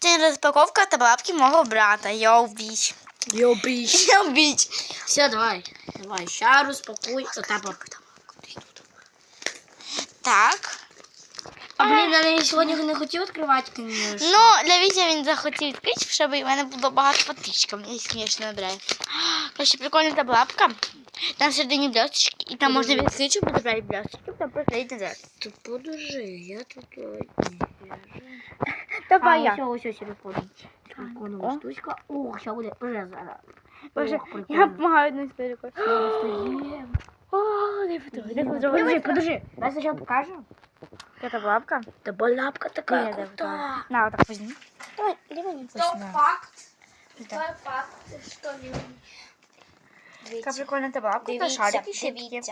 Це розпаковка таблетки мого брата. Йоу, біч. Йо, біч. Йоу, біч. Все, давай. Давай, ща розпакуй. Ота бабка. Так. А, блін, я неї сьогодні не хотів відкривати, звісно. Ну, для відео він захотів відкрити, щоб у мене було багато потичка. Мені смішно набирає. Короче, прикольна таблетка. Там всередині блесточки, і там можна відкрити, щоб забрати блесточки, там приклеїти назад. Ти подожди, я тут... Давай а, все, ось ось телефон. Телефонова О. штучка. Ох, сейчас буде вже зараз. Боже, Ох, я прикольно. допомагаю одну історію. Все. О. Подожди, подожди. Давай спочатку покажемо. Яка таблетка? Та балапка Ні, така дай крута. фото. На, вот так возьми. Давай, давай не факт. Да. факт, що він. Така прикольна таблетка, та шарики ще такі.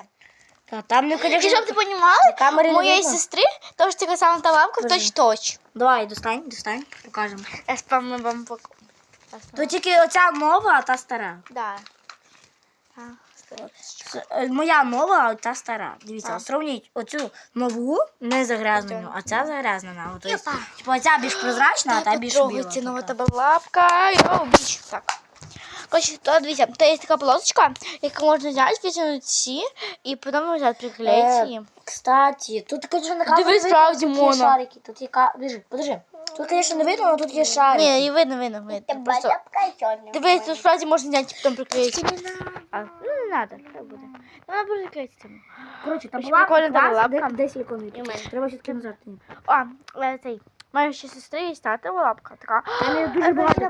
Та там І конечно, щоб ти розуміли, камери не моєї видно. сестри теж така сама таблетка в точ-точ. Давай, достань, достань, покажемо. Я спам вам покажу. Тут тільки оця нова, а та стара. Да. Це, е, Моя нова, а та стара. Дивіться, Так. сравніть оцю нову, не загрязнену, а ця загрязнена. Тобто, Опа. типу, оця більш прозрачна, а та більш біла. Потрогайте, нова така. таблетка. Йоу, біч. Так. Короче, то дивіться, то є така полосочка, яку можна взяти, витягнути ці, і потім взяти приклеїти Е, її. Кстати, тут, конечно, на Диви, камері видно, справді, тут є Мона. шарики. Тут є ка... Подожди, подожди. Тут, конечно, не видно, але тут є шарики. Ні, її видно, видно, видно. Просто... Дивись, тут справді можна взяти, потім приклеїти. А, ну, не надо, хай буде. Ну, Вона буде приклеїти. Коротше, там Ще була прикольна клас, таблетка. де, де силиконові. Треба все-таки назад. А, е, цей. Моя ще сестри є тата лапка така. мене дуже багато.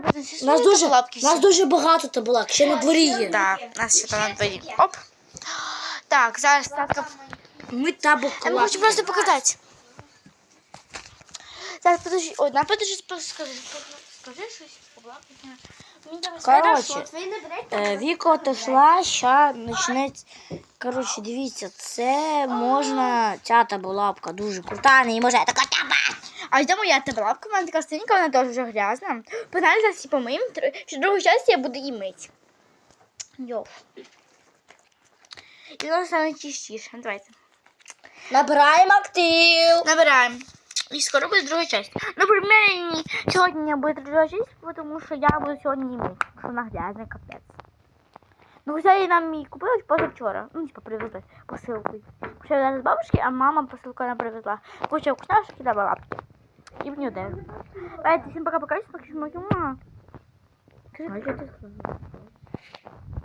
У нас та дуже, лапки у нас дуже багато таблак, ще на дворі є. Да, у нас ще там на дворі. Оп. Так, зараз татка. Ми табок Я хочу просто показати. Зараз подожди. Ой, на подожди, просто скажи. Скажи щось. Короче? Е, Віка отошла, ща почнеться. Коротше, дивіться, це можна. Ця табулапка дуже крута, не може така таба. А йде моя таблетка, вона така синенька, вона теж вже грязна. Погнали зараз всі помиємо, що другу частину я буду її мити. Йоу. І воно стане чистіше. Давайте. Набираємо актив. Набираємо. І скоро буде друга часть. Ну, при мені сьогодні не буде друга часть, тому що я буду сьогодні її мити. Що вона грязна, капець. Ну, хоча її нам її купили позавчора. Ну, типа, привезли посилкою. Хоча я з бабушки, а мама посилку вона привезла. Куча вкусняшок і дала и в нее давим. Давайте, всем пока-пока, всем пока, всем пока. Скажи,